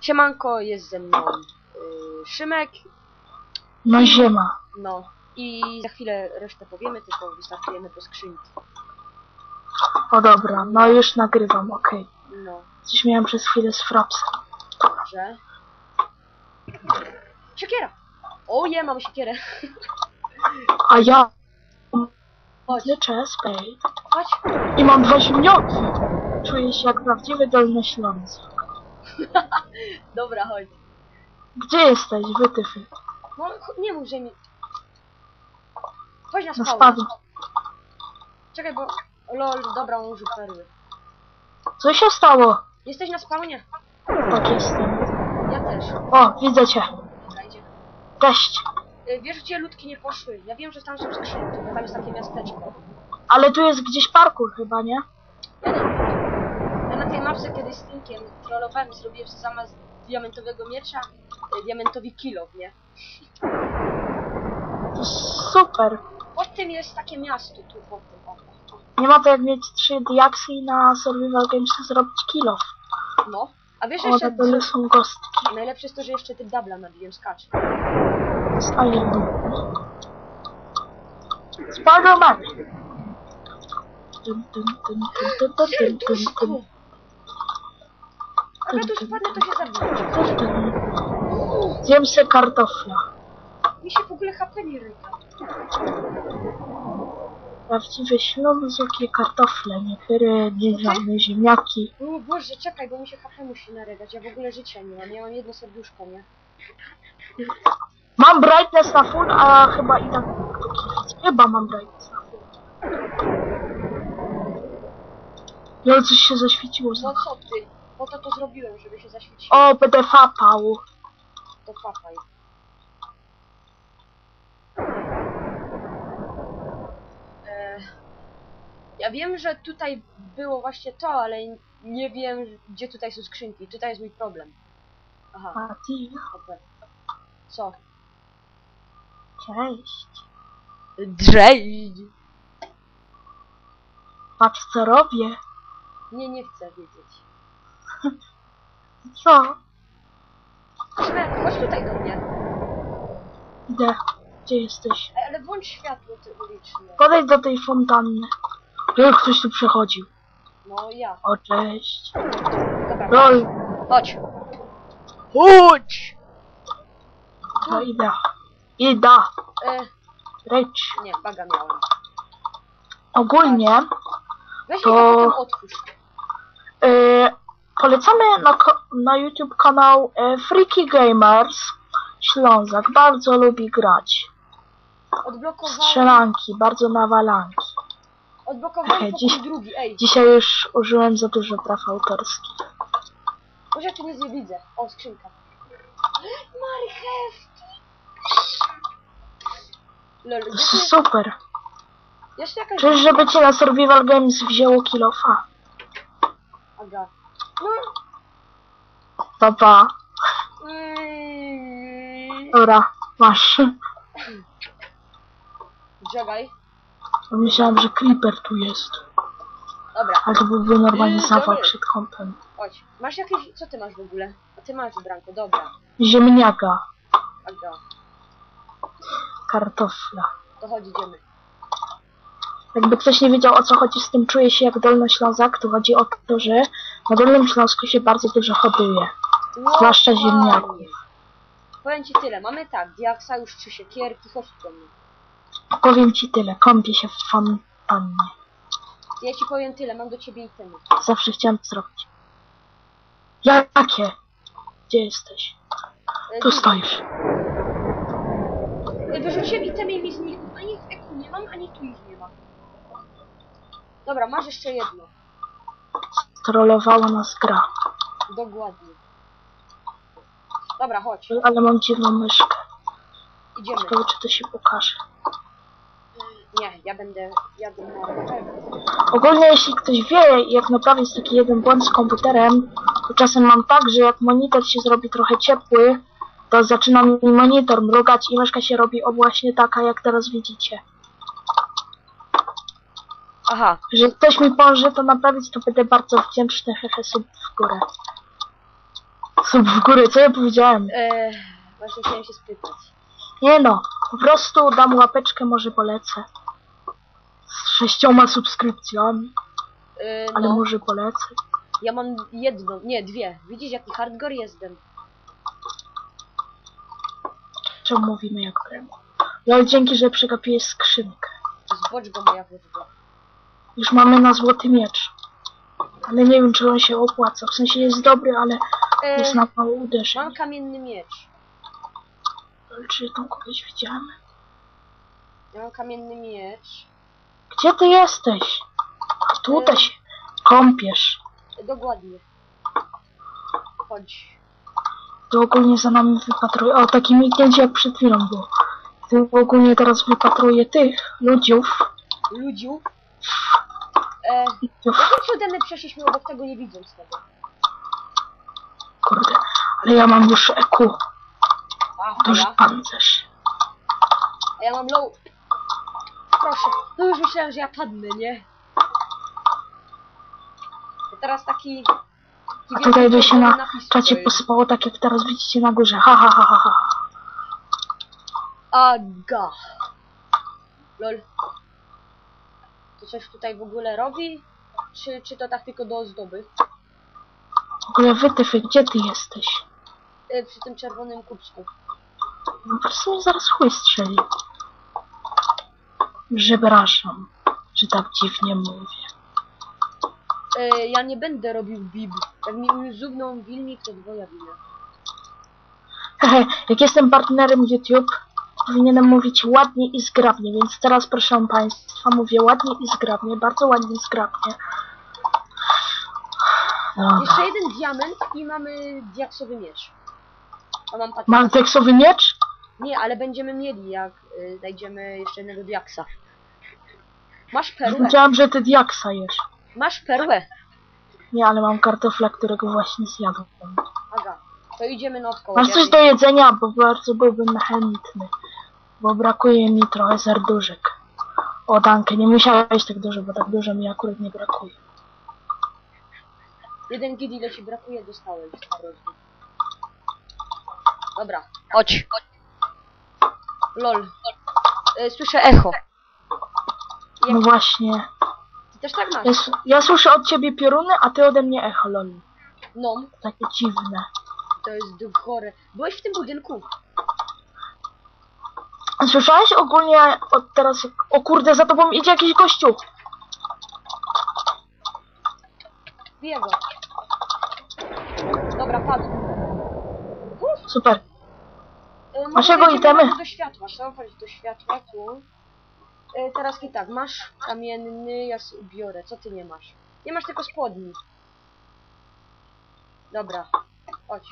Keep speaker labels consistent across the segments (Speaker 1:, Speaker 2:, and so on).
Speaker 1: Siemanko, jest ze mną yy, Szymek,
Speaker 2: No ziema.
Speaker 1: no i za chwilę resztę powiemy, tylko wystartujemy po skrzynki.
Speaker 2: O dobra, no już nagrywam, okej.
Speaker 1: No,
Speaker 2: Coś miałem przez chwilę z frapsem.
Speaker 1: dobrze. Siekiera! O je, mam siekierę.
Speaker 2: A ja
Speaker 1: Chodź,
Speaker 2: leczę spray
Speaker 1: chodź.
Speaker 2: i mam dwa ziemnioki. Czuję się jak prawdziwy dolnoślący.
Speaker 1: Dobra, chodź.
Speaker 2: Gdzie jesteś, wytyfy?
Speaker 1: No, ch- nie mów, że mi... Chodź na
Speaker 2: No
Speaker 1: spawn.
Speaker 2: spadł.
Speaker 1: Czekaj, bo... Lol, dobra, on użył perły.
Speaker 2: Co się stało?
Speaker 1: Jesteś na spawnie?
Speaker 2: Tak jestem.
Speaker 1: Ja też.
Speaker 2: O, widzę cię.
Speaker 1: Dobra, idziemy.
Speaker 2: Cześć.
Speaker 1: Y, Wiesz, gdzie ludki nie poszły? Ja wiem, że tam są skrzynki, bo tam jest takie miasteczko.
Speaker 2: Ale tu jest gdzieś parkour chyba, nie?
Speaker 1: Mapce kiedyś z Tinkiem trollowałem, zrobiłem sobie zamiast diamentowego miecza y, diamentowi kilow, nie?
Speaker 2: To super.
Speaker 1: Pod tym jest takie miasto tu pod tym. O,
Speaker 2: Nie ma to jak mieć trzy diaksy i na Survival Games zrobić kill off.
Speaker 1: no. A wiesz
Speaker 2: O,
Speaker 1: jeszcze,
Speaker 2: dole są gostki.
Speaker 1: najlepsze jest to, że jeszcze ty dubla nabiłem, skacz.
Speaker 2: Z Iron Spider-Man!
Speaker 1: Serduszko! A ja tu spadnę, to się zabiję.
Speaker 2: Zjem se kartofla.
Speaker 1: Mi się w ogóle HP nie ryka.
Speaker 2: Prawdziwe ślązokie kartofle, nie pyry, nie żadne ziemniaki.
Speaker 1: O Boże, czekaj, bo mi się HP musi narygać. Ja w ogóle życia nie mam, ja mam jedno serduszko, nie?
Speaker 2: Mam brightness na full, a chyba i tak Chyba mam brightness na full. Ale coś się zaświeciło.
Speaker 1: No co ty? Po to to zrobiłem, żeby się zaświeciło.
Speaker 2: O, będę fapał.
Speaker 1: To papaj. E, Ja wiem, że tutaj było właśnie to, ale nie wiem, gdzie tutaj są skrzynki. Tutaj jest mój problem. Aha,
Speaker 2: A ty?
Speaker 1: okej. Co?
Speaker 2: Cześć.
Speaker 1: Drzej!
Speaker 2: Patrz co robię.
Speaker 1: Nie, nie chcę wiedzieć.
Speaker 2: Co?
Speaker 1: Szmer, chodź tutaj do mnie.
Speaker 2: Idę. Gdzie jesteś?
Speaker 1: Ej, ale włącz światło ty uliczne.
Speaker 2: Podejdź do tej fontanny. Jak ktoś tu przechodził.
Speaker 1: No ja.
Speaker 2: O, cześć.
Speaker 1: Dobra,
Speaker 2: Lol.
Speaker 1: chodź. Chodź!
Speaker 2: No idę. Idę.
Speaker 1: E,
Speaker 2: Rycz.
Speaker 1: nie, baga miałem.
Speaker 2: Ogólnie
Speaker 1: Weź
Speaker 2: To-
Speaker 1: otwórz.
Speaker 2: Polecamy na, na YouTube kanał yy, Freaky Gamers Ślązak. Bardzo lubi grać.
Speaker 1: Odblokowałem,
Speaker 2: Strzelanki, bardzo nawalanki.
Speaker 1: odblokowałem
Speaker 2: Dziś-
Speaker 1: drugi. Ej,
Speaker 2: Dzisiaj już użyłem za dużo praw autorskich.
Speaker 1: Boże, ja tu nic nie widzę. O, skrzynka. Marchewki! Lol,
Speaker 2: Super.
Speaker 1: jeszcze jakaś
Speaker 2: Czyż żeby cię na Survival Games wzięło kilofa?
Speaker 1: Aga. No.
Speaker 2: Papa.
Speaker 1: Mm,
Speaker 2: Dobra, masz.
Speaker 1: Czekaj.
Speaker 2: Myślałem, że Creeper tu jest.
Speaker 1: Dobra,
Speaker 2: Ale to byłby normalnie
Speaker 1: Yy,
Speaker 2: zawał
Speaker 1: dobry.
Speaker 2: przed kąpem.
Speaker 1: chodź. Masz jakieś... Co ty masz w ogóle? A ty masz ubranko, dobra.
Speaker 2: Ziemniaka.
Speaker 1: Aga,
Speaker 2: Kartofla.
Speaker 1: to chodź, idziemy.
Speaker 2: Jakby ktoś nie wiedział o co chodzi z tym czuje się jak Dolnoślązak, to chodzi o to, że na Dolnym Śląsku się bardzo dużo hoduje.
Speaker 1: No,
Speaker 2: Zwłaszcza ziemniaków.
Speaker 1: Powiem ci tyle. Mamy tak, diaksa już trzy siekierki, chodź do mnie.
Speaker 2: Powiem ci tyle, kąpię się w fontannie.
Speaker 1: Ja ci powiem tyle, mam do ciebie itemy.
Speaker 2: Zawsze chciałem to zrobić. Jakie? Gdzie jesteś?
Speaker 1: E,
Speaker 2: Tu stoisz.
Speaker 1: E, Wyrzuciłem itemy i mi znikł. Ani w eku nie mam, ani tu ich nie ma. Dobra, masz jeszcze jedno.
Speaker 2: Trollowała nas gra.
Speaker 1: Dokładnie. Dobra, chodź.
Speaker 2: Ale mam dziwną myszkę.
Speaker 1: Idziemy.
Speaker 2: Ciekawe czy to się pokaże.
Speaker 1: Nie, ja będę... Ja będę...
Speaker 2: Ogólnie jeśli ktoś wie, jak naprawić taki jeden błąd z komputerem, to czasem mam tak, że jak monitor się zrobi trochę ciepły, to zaczyna mi monitor mrugać i myszka się robi o właśnie taka, jak teraz widzicie.
Speaker 1: Aha.
Speaker 2: Jeżeli ktoś mi pomoże to naprawić, to będę bardzo wdzięczny, hehe, sub w górę. Sub w górę, co ja powiedziałem?
Speaker 1: E, właśnie chciałem się spytać.
Speaker 2: Nie no, po prostu dam łapeczkę, może polecę. Z sześcioma subskrypcjami,
Speaker 1: E,
Speaker 2: ale
Speaker 1: no,
Speaker 2: może polecę.
Speaker 1: ja mam jedną, nie, dwie. Widzisz jaki hardcore jestem?
Speaker 2: Czemu mówimy jak premo? No dzięki, że przegapiłeś skrzynkę.
Speaker 1: Zbocz go moja wróżba.
Speaker 2: Już mamy na złoty miecz. Ale nie wiem, czy on się opłaca. W sensie jest dobry, ale
Speaker 1: E,
Speaker 2: jest na mało uderzeń.
Speaker 1: mam kamienny miecz.
Speaker 2: Czy tą kogoś widziałem?
Speaker 1: Ja mam kamienny miecz.
Speaker 2: Gdzie ty jesteś? Tutaj się kąpiesz.
Speaker 1: E, dokładnie. Chodź.
Speaker 2: To ogólnie za nami wypatruje. O, takie mignięcie jak przed chwilą było. To ogólnie teraz wypatruje tych ludziów.
Speaker 1: Ludziu. E, jakim cudem my przeszliśmy obok tego nie widząc tego?
Speaker 2: Kurde, ale ja mam już EQ.
Speaker 1: A, a
Speaker 2: Duży
Speaker 1: ja?
Speaker 2: pancerz.
Speaker 1: A ja mam low. Proszę. No już myślałem, że ja padnę, nie? I teraz taki... taki
Speaker 2: A tutaj by się na
Speaker 1: napis
Speaker 2: czacie
Speaker 1: stoi.
Speaker 2: posypało tak jak teraz widzicie na górze. Ha ha ha ha ha.
Speaker 1: Aga. Lol. To coś tutaj w ogóle robi? Czy, czy to tak tylko do ozdoby?
Speaker 2: W ogóle wytyfy, gdzie ty jesteś?
Speaker 1: E, przy tym czerwonym kubsku.
Speaker 2: No po prostu mnie zaraz chuj strzeli. Przepraszam, że tak dziwnie mówię.
Speaker 1: E, ja nie będę robił bib. Jak mi zubną wilnik, to dwoja wina.
Speaker 2: Hehe, jak jestem partnerem YouTube, powinienem mówić ładnie i zgrabnie, więc teraz proszę Państwa, mówię ładnie i zgrabnie, bardzo ładnie i zgrabnie. Dobra.
Speaker 1: Jeszcze jeden diament i mamy diaksowy miecz. A mam patent.
Speaker 2: Mam teksowy miecz?
Speaker 1: Nie, ale będziemy mieli, jak y, znajdziemy jeszcze jednego diaksa. Masz perłę.
Speaker 2: Wiedziałam, że ty diaksa jesz.
Speaker 1: Masz perłę.
Speaker 2: Nie, ale mam kartofla, którego właśnie zjadłem.
Speaker 1: Aga. To idziemy na odkoło.
Speaker 2: Masz coś do jedzenia, bo bardzo byłbym chętny. Bo brakuje mi trochę serduszek. O, Dankę, nie musiałeś tak dużo, bo tak dużo mi akurat nie brakuje.
Speaker 1: Jeden gid, ile ci brakuje, dostałem. starość. Dobra, chodź. Lol. Y, Słyszę echo.
Speaker 2: No właśnie.
Speaker 1: ty też tak masz?
Speaker 2: Ja, s- ja słyszę od ciebie pioruny, a ty ode mnie echo, lol.
Speaker 1: No,
Speaker 2: Takie dziwne.
Speaker 1: to jest duch chory. Byłeś w tym budynku.
Speaker 2: Słyszałeś ogólnie od teraz, jak... o kurde, za tobą idzie jakiś gościu.
Speaker 1: Biję go. Dobra, padł. Uf,
Speaker 2: Super.
Speaker 1: y, może
Speaker 2: Masz jego
Speaker 1: wejdziemy
Speaker 2: itemy?
Speaker 1: do światła. Trzeba do światła, tu. Y, teraz i tak, masz kamienny, ja sobie biorę. Co ty nie masz? Nie masz tylko spodni. Dobra, chodź.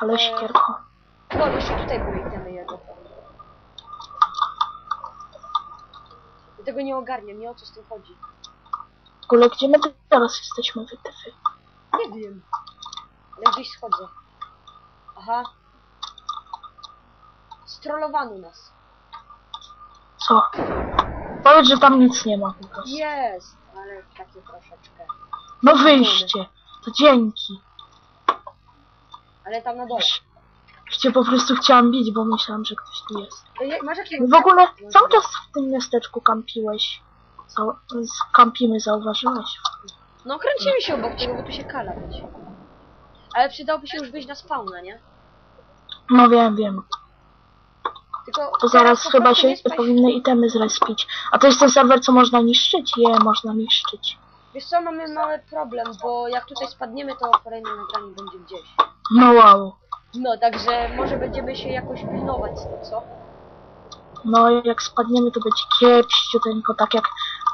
Speaker 2: Ale siekierko.
Speaker 1: No, jeszcze tutaj itemy jego. Ja tego nie ogarniam, nie o co z tym chodzi.
Speaker 2: Ogóle, gdzie my teraz jesteśmy, wytyfy?
Speaker 1: Nie wiem. Ale gdzieś schodzę. Aha. Strollowano nas.
Speaker 2: Co? Powiedz, że tam nic nie ma po prostu.
Speaker 1: Jest, ale takie troszeczkę.
Speaker 2: No wyjście. To dzięki.
Speaker 1: Ale tam na dole.
Speaker 2: Cię po prostu chciałam bić, bo myślałam, że ktoś tu jest.
Speaker 1: Masz.
Speaker 2: W ogóle cały czas w tym miasteczku kampiłeś. Z- kampimy, zauważyłeś?
Speaker 1: No kręcimy się obok tego, bo tu się kala będzie. Ale przydałoby się już wyjść na spawna, nie?
Speaker 2: No wiem, wiem.
Speaker 1: Tylko
Speaker 2: To zaraz
Speaker 1: po
Speaker 2: chyba
Speaker 1: prostu
Speaker 2: się
Speaker 1: nie spać-
Speaker 2: powinny itemy zrespić. A to jest ten serwer, co można niszczyć? Je, można niszczyć.
Speaker 1: Wiesz co, mamy mały problem, bo jak tutaj spadniemy, to kolejne nagranie będzie gdzieś.
Speaker 2: No wow.
Speaker 1: No, także może będziemy się jakoś pilnować z tym, co?
Speaker 2: No jak spadniemy, to będzie kiepściuteńko, tak jak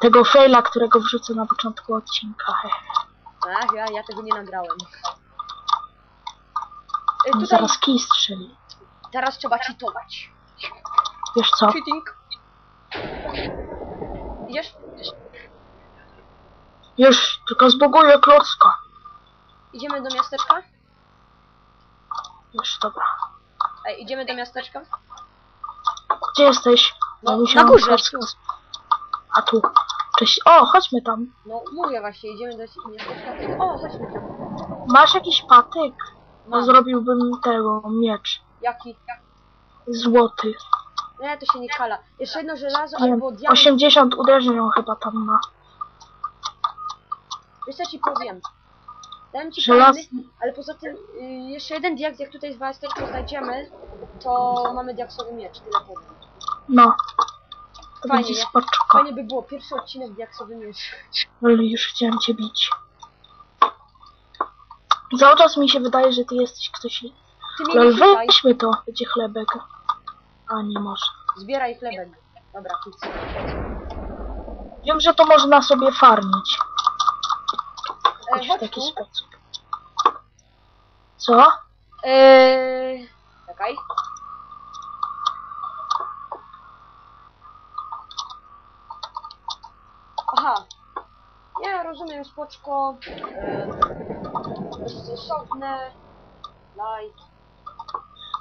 Speaker 2: tego faila, którego wrzucę na początku odcinka.
Speaker 1: Ach, ja, ja tego nie nagrałem. Y,
Speaker 2: On
Speaker 1: Tutaj
Speaker 2: zaraz kij strzeli.
Speaker 1: teraz trzeba cheatować.
Speaker 2: Wiesz co?
Speaker 1: Cheating. Idziesz?
Speaker 2: Już, tylko zbuguję klocka.
Speaker 1: Idziemy do miasteczka?
Speaker 2: Już, dobra.
Speaker 1: Ej, idziemy do miasteczka?
Speaker 2: Gdzie jesteś?
Speaker 1: No, na
Speaker 2: musiałam
Speaker 1: górze.
Speaker 2: A tu. Cześć. O, chodźmy tam.
Speaker 1: No, mówię właśnie, idziemy do miasteczka. O, chodźmy tam.
Speaker 2: Masz jakiś patyk? No
Speaker 1: Mam.
Speaker 2: zrobiłbym tego, miecz.
Speaker 1: Jaki?
Speaker 2: Złoty.
Speaker 1: Nie, to się nie kala. Jeszcze jedno żelazo
Speaker 2: Nie,
Speaker 1: albo diament.
Speaker 2: 80 uderzeń on chyba tam ma.
Speaker 1: Wiesz co ci powiem? Dałem ci
Speaker 2: Żelaz...
Speaker 1: palmy, ale poza tym y, jeszcze jeden diaks, jak tutaj w Westeczku znajdziemy, to mamy diaksowy miecz, tyle powiem.
Speaker 2: No. To
Speaker 1: Fajnie,
Speaker 2: będzie
Speaker 1: nie?
Speaker 2: spoczko.
Speaker 1: Fajnie by było, pierwszy odcinek diaksowy miecz.
Speaker 2: Ale już chciałem cię bić. Cały czas mi się wydaje, że ty jesteś ktoś...
Speaker 1: Ty mnie
Speaker 2: Ale
Speaker 1: nie szukaj,
Speaker 2: weźmy to, będzie chlebek. A nie może.
Speaker 1: zbieraj chlebek. Dobra, nic.
Speaker 2: Wiem, że to można sobie farmić. Jakoś w taki sposób. Co?
Speaker 1: Eee, czekaj. Aha. Nie, rozumiem, spoczko. Eee, stosowne. Light.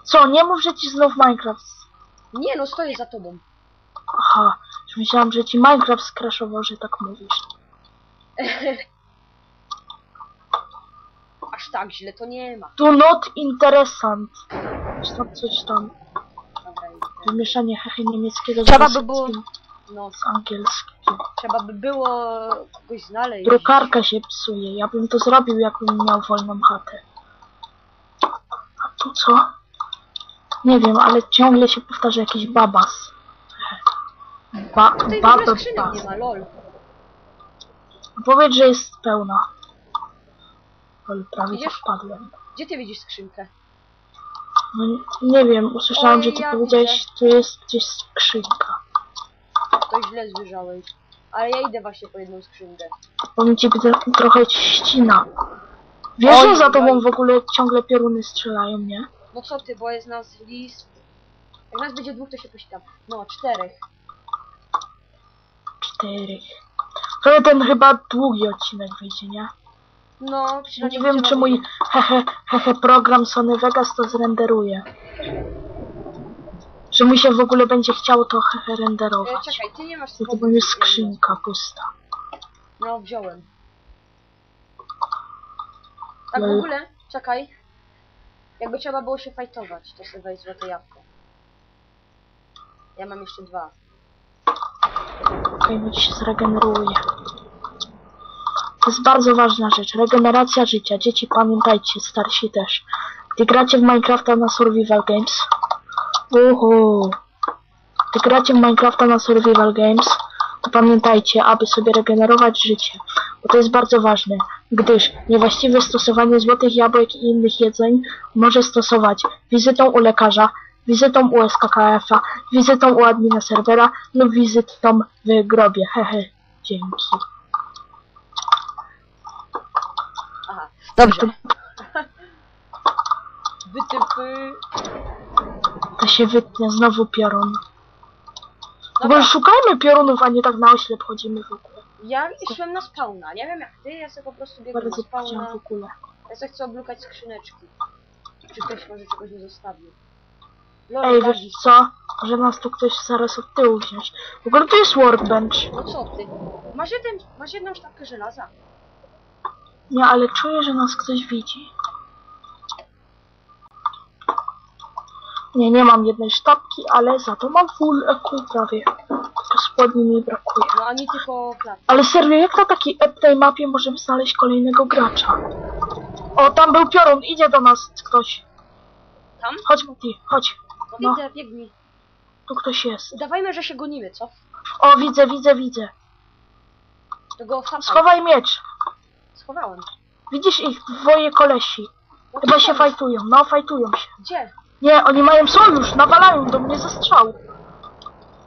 Speaker 2: Co, nie mów, że ci znów Minecraft...
Speaker 1: Nie no, stoję za tobą.
Speaker 2: Aha, już myślałam, że ci Minecraft skraszował, że tak mówisz.
Speaker 1: Aż tak źle to nie ma.
Speaker 2: Do not interessant. Czy tam coś tam.
Speaker 1: Dobra, idę.
Speaker 2: Wymieszanie hechy niemieckiego z
Speaker 1: Trzeba by
Speaker 2: rosyjskim,
Speaker 1: było- no,
Speaker 2: z angielskim.
Speaker 1: trzeba by było kogoś znaleźć.
Speaker 2: Drukarka się psuje. Ja bym to zrobił, jakbym miał wolną chatę. A tu co? Nie wiem, ale ciągle się powtarza jakiś babas. Ba,
Speaker 1: Tutaj w ogóle
Speaker 2: babas.
Speaker 1: skrzynek nie ma, lol.
Speaker 2: Powiedz, że jest pełna. Ale prawie
Speaker 1: Widzisz?
Speaker 2: wpadłem.
Speaker 1: Gdzie ty widzisz skrzynkę?
Speaker 2: No nie, nie wiem, usłyszałam,
Speaker 1: Oj,
Speaker 2: że ty
Speaker 1: ja
Speaker 2: powiedziałeś, tu jest gdzieś skrzynka.
Speaker 1: To źle zwyżałeś. Ale ja idę właśnie po jedną skrzynkę.
Speaker 2: Ciebie tro- trochę ścina. Wiesz, że za tobą w ogóle ciągle pioruny strzelają, nie?
Speaker 1: No co ty, bo jest nas list. Jak nas będzie dwóch, to się poświtam. No, czterech.
Speaker 2: Cztery. To ten chyba długi odcinek wyjdzie, nie?
Speaker 1: No,
Speaker 2: nie wiem, czy mój hehe, hehe program Sony Vegas to zrenderuje. Czy mi się w ogóle będzie chciało to hehe
Speaker 1: E,
Speaker 2: renderować.
Speaker 1: czekaj, ty nie masz
Speaker 2: To, będzie skrzynka pusta.
Speaker 1: No, wziąłem. Tak w
Speaker 2: No
Speaker 1: ogóle, czekaj. Jakby trzeba było się fajtować, to sobie weź złote jabłko. Ja mam jeszcze dwa.
Speaker 2: Okej, bo ci się zregeneruje. To jest bardzo ważna rzecz. Regeneracja życia. Dzieci pamiętajcie, starsi też. Gdy gracie w Minecrafta na Survival Games. Uhu. Gdy gracie w Minecrafta na Survival Games, to pamiętajcie, aby sobie regenerować życie. Bo to jest bardzo ważne, gdyż niewłaściwe stosowanie złotych jabłek i innych jedzeń może stosować wizytą u lekarza, wizytą u SKKF-a, wizytą u admina serwera lub wizytą w grobie. Hehe, dzięki.
Speaker 1: Aha, dobrze.
Speaker 2: To,
Speaker 1: Wytypy.
Speaker 2: to się wytnie znowu piorun. W
Speaker 1: Dobra,
Speaker 2: ogóle szukajmy piorunów, a nie tak na oślep chodzimy w ogóle.
Speaker 1: ja szłem na spawna. Nie wiem jak ty, ja sobie po prostu biegłem na spawna.
Speaker 2: w ogóle.
Speaker 1: Ja sobie chcę oblukać skrzyneczki. Czy ktoś może czegoś nie zostawił. Lol,
Speaker 2: Ej, wiesz co? Może nas tu ktoś zaraz od tyłu wziąć. W ogóle to jest workbench.
Speaker 1: No co ty? Masz, jeden, masz jedną sztabkę żelaza.
Speaker 2: Nie, ale czuję, że nas ktoś widzi. Nie, nie mam jednej sztabki, ale za to mam full EQ prawie. Tylko spodni mi brakuje.
Speaker 1: No tylko.
Speaker 2: Ale serio, jak na takiej epnej mapie możemy znaleźć kolejnego gracza? O, tam był piorun, idzie do nas ktoś.
Speaker 1: Tam?
Speaker 2: Chodź Mati, chodź.
Speaker 1: No,
Speaker 2: No.
Speaker 1: widzę, biegnij.
Speaker 2: Tu ktoś jest.
Speaker 1: Udawajmy, że się gonimy, co?
Speaker 2: O, widzę, widzę, widzę.
Speaker 1: To go.
Speaker 2: Schowaj miecz.
Speaker 1: Schowałem.
Speaker 2: Widzisz ich, dwoje kolesi. Chyba się fajtują, no fajtują się.
Speaker 1: Gdzie?
Speaker 2: Nie, oni mają sojusz, nawalają do mnie ze strzał.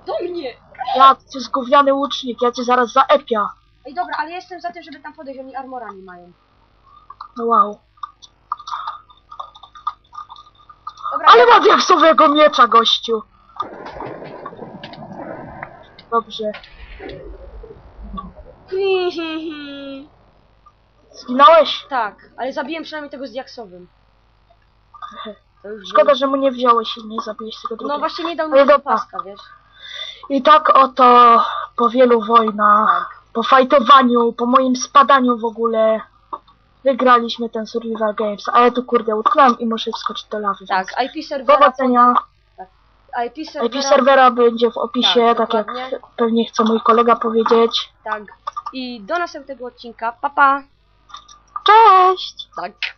Speaker 1: Do mnie!
Speaker 2: Ja, ty zgówniany łucznik, ja cię zaraz zaepia.
Speaker 1: Ej, dobra, ale ja jestem za tym, żeby tam podejść, oni armora nie mają.
Speaker 2: No wow.
Speaker 1: Dobra,
Speaker 2: Ale ma diaksowego miecza, gościu. Dobrze.
Speaker 1: Hi, hi, hi.
Speaker 2: Zginąłeś?
Speaker 1: Tak, ale zabiłem przynajmniej tego z diaksowym. To już
Speaker 2: Szkoda, że mu nie wziąłeś i nie zabiłeś tego drugiego.
Speaker 1: No właśnie nie dał
Speaker 2: Ale
Speaker 1: mi
Speaker 2: dobra.
Speaker 1: paska, wiesz?
Speaker 2: I tak oto po wielu wojnach,
Speaker 1: Tak.
Speaker 2: po fajtowaniu, po moim spadaniu w ogóle, wygraliśmy ten Survival Games, a ja tu kurde utknąłem i muszę wskoczyć do lawy.
Speaker 1: Tak,
Speaker 2: więc
Speaker 1: IP serwera...
Speaker 2: Powodzenia.
Speaker 1: IP serwera...
Speaker 2: IP serwera będzie w opisie,
Speaker 1: Tak,
Speaker 2: tak, jak
Speaker 1: dokładnie.
Speaker 2: pewnie chce mój kolega powiedzieć.
Speaker 1: Tak. I do następnego odcinka. Pa, pa!
Speaker 2: Cześć!
Speaker 1: Tak.